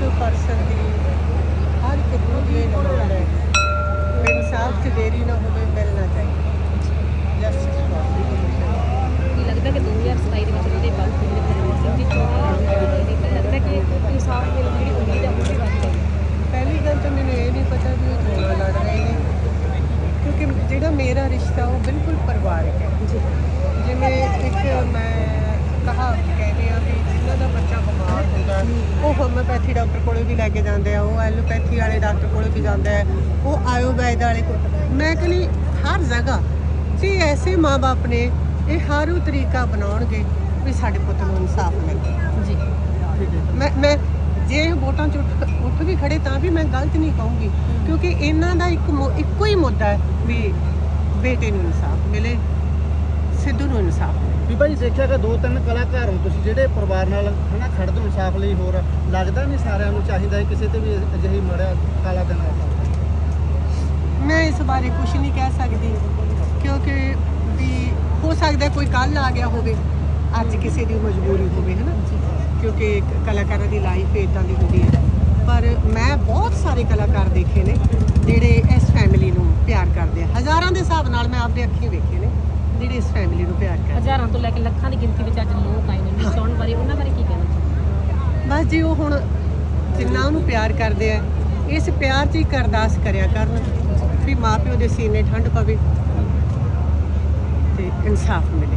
ਇੱਕ ਪਰਸਨ ਦੀ ਹਰ ਇੱਕ ਨੂੰ ਇਹ ਲੋੜ ਹੈ ਇਨਸਾਫ 'ਚ ਦੇਰੀ ਨਾ ਹੋਵੇ ਮਿਲਣਾ ਚਾਹੀਦਾ ਜਸਟਿਸ ਕੀ ਲੱਗਦਾ ਕਿ 2027 ਦੇ ਵਿੱਚ ਉਹਨਾਂ ਦੇ ਬਾਬੂ ਜੀ ਦੇ ਸਿੰਘ ਦੀ ਚੋਣਾਂ ਲੜਨਗੇ ਤੇ ਲੱਗਦਾ ਕਿ ਇਨਸਾਫ ਦੇ ਲਈ ਜਿਹੜੀ ਉਮੀਦ ਹੈ ਉਹ ਵੀ ਵੱਧ ਜਾਏਗੀ ਪਹਿਲੀ ਗੱਲ ਤਾਂ ਮੈਨੂੰ ਇਹ ਨਹੀਂ ਪਤਾ ਵੀ ਉਹ ਚੋਣਾਂ ਲੜ ਰਹੇ ਨੇ। ਕਿਉਂਕਿ ਜਿਹੜਾ ਮੇਰਾ ਰਿਸ਼ਤਾ ਉਹ ਬਿਲਕੁਲ ਪਰਿਵਾਰਕ ਹੈ ਜੀ ਜਿਵੇਂ ਇੱਕ ਮੈਂ ਕਹਾ ਕਹਿੰਦੇ ਆ ਵੀ ਜਿਨ੍ਹਾਂ ਦਾ ਬੱਚਾ ਬਿਮਾਰ ਹੁੰਦਾ ਹੈ, ਉਹ ਹੋਮਿਓਪੈਥੀ ਡਾਕਟਰ ਕੋਲੇ ਵੀ ਲੈ ਕੇ ਜਾਂਦੇ ਆ ਉਹ ਐਲੋਪੈਥੀ ਵਾਲੇ ਡਾਕਟਰ ਕੋਲੇ ਵੀ ਜਾਂਦਾ ਹੈ ਉਹ ਆਯੁਰਵੈਦ ਵਾਲੇ ਕੋਲ। ਮੈਂ ਕਹਿੰਦੀ ਹਰ ਜਗ੍ਹਾ ਜੇ ਐਸੇ ਮਾਪੇ ਨੇ ਇਹ ਹਰ ਉਹ ਤਰੀਕਾ ਬਣਾਉਣਗੇ ਵੀ ਸਾਡੇ ਪੁੱਤ ਨੂੰ ਇਨਸਾਫ ਮਿਲੇ। ਜੀ। ਮੈਂ ਮੈਂ ਜੇ ਵੋਟਾਂ ਚ ਉੱਠ ਵੀ ਖੜੇ ਤਾਂ ਵੀ ਮੈਂ ਗਲਤ ਨਹੀਂ ਕਹੂੰਗੀ ਕਿਉਂਕਿ ਇਹਨਾਂ ਦਾ ਇੱਕ ਇੱਕੋ ਹੀ ਮੁੱਦਾ ਹੈ ਵੀ ਬੇਟੇ ਨੂੰ ਇਨਸਾਫ ਮਿਲੇ। ਸਿੱਧੂ ਨੂੰ ਇਨਸਾਫ ਵੀ ਭਾਈ ਦੇਖਿਆ ਕਿ ਦੋ ਤਿੰਨ ਕਲਾਕਾਰ ਹੋ ਤੁਸੀਂ ਜਿਹੜੇ ਪਰਿਵਾਰ ਨਾਲ ਹਨਾ ਖੜਦੇ ਹੋ ਇਨਸਾਫ ਲਈ ਹੋਰ ਲੱਗਦਾ ਨਹੀਂ ਸਾਰਿਆਂ ਨੂੰ ਚਾਹੀਦਾ ਹੈ ਕਿਸੇ ਤੇ ਵੀ ਅਜਿਹੀ ਮੜਿਆ ਕਾਲਾ ਦਿਨ ਆ ਮੈਂ ਇਸ ਬਾਰੇ ਕੁਝ ਨਹੀਂ ਕਹਿ ਸਕਦੀ ਕਿਉਂਕਿ ਵੀ ਹੋ ਸਕਦਾ ਕੋਈ ਕੱਲ ਆ ਗਿਆ ਹੋਵੇ ਅੱਜ ਕਿਸੇ ਦੀ ਮਜਬੂਰੀ ਹੋਵੇ ਹੈ ਨਾ ਕਿਉਂਕਿ ਕਲਾਕਾਰਾਂ ਦੀ ਲਾਈਫ ਇਦਾਂ ਦੀ ਹੁੰਦੀ ਹੈ। ਪਰ ਮੈਂ ਬਹੁਤ ਸਾਰੇ ਕਲਾਕਾਰ ਦੇਖੇ ਨੇ ਜਿਹੜੇ ਇਸ ਫੈਮਿਲੀ ਨੂੰ ਪਿਆਰ ਕਰਦੇ ਆ। ਹਜ਼ਾਰਾਂ ਦੇ ਹਿਸਾਬ ਨਾਲ ਮੈਂ ਆਪਦੇ ਅੱਖੀਂ ਵੇਖੇ ਨੇ। ਜਿਹੜੇ ਇਸ ਫੈਮਿਲੀ ਨੂੰ ਪਿਆਰ ਕਰਦੇ। ਹਜ਼ਾਰਾਂ ਤੋਂ ਲੈ ਕੇ ਲੱਖਾਂ ਦੀ ਗਿਣਤੀ ਵਿੱਚ ਅੱਜ ਲੋਕ ਆਏ ਨੇ ਨਿਸ਼ਾਨ ਬਾਰੇ ਉਹਨਾਂ ਬਾਰੇ ਕੀ ਕਹਿਣਾ ਚਾਹੁੰਦੇ ਬਸ ਜੀ ਉਹ ਹੁਣ ਜਿੰਨਾ ਉਹਨੂੰ ਪਿਆਰ ਕਰਦੇ ਆ ਇਸ ਪਿਆਰ 'ਚ ਹੀ ਇੱਕ ਅਰਦਾਸ ਕਰਿਆ ਕਰਨ ਵੀ ਮਾਪਿਓ ਦੇ ਸੀਨੇ ਠੰਡ ਪਵੇ ਤੇ ਇਨਸਾਫ ਮਿਲੇ।